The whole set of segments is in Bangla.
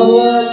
Allah.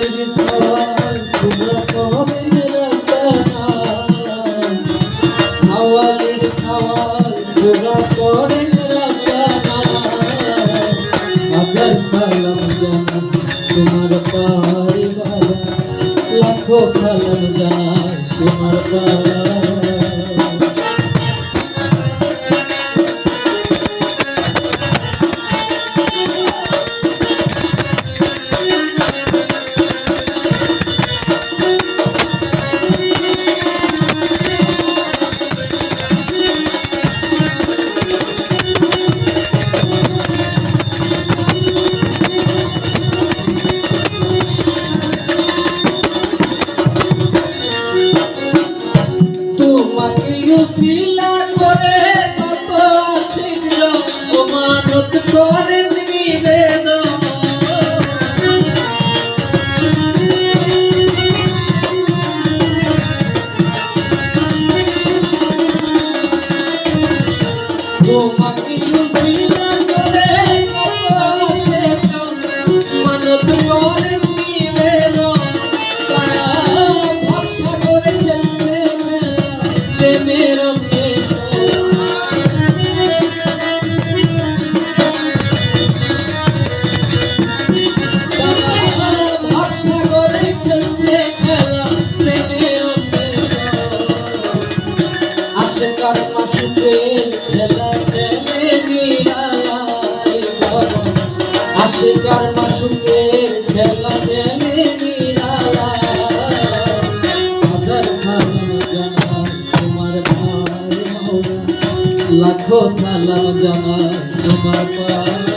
তোমাকে শিলা করে কত আসিল তোমানত করে নিবেদন। তোমাকে লাখো সালাম জানাই তোমার পা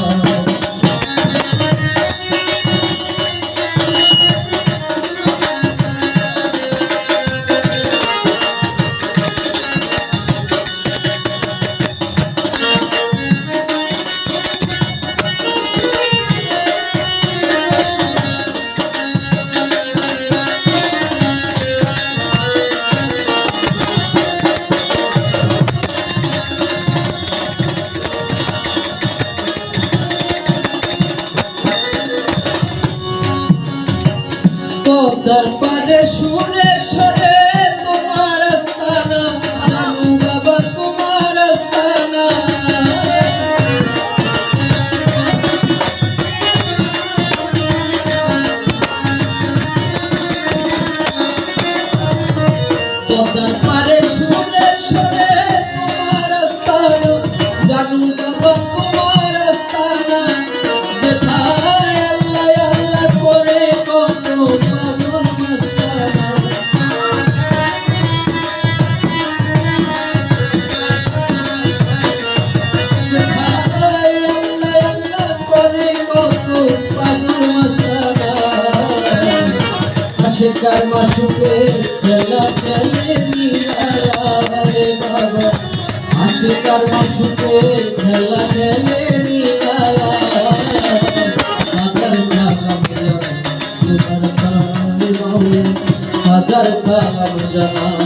कर्म छुपे बाबा आज कर्म छुपे खेला खेले हजार साल जमा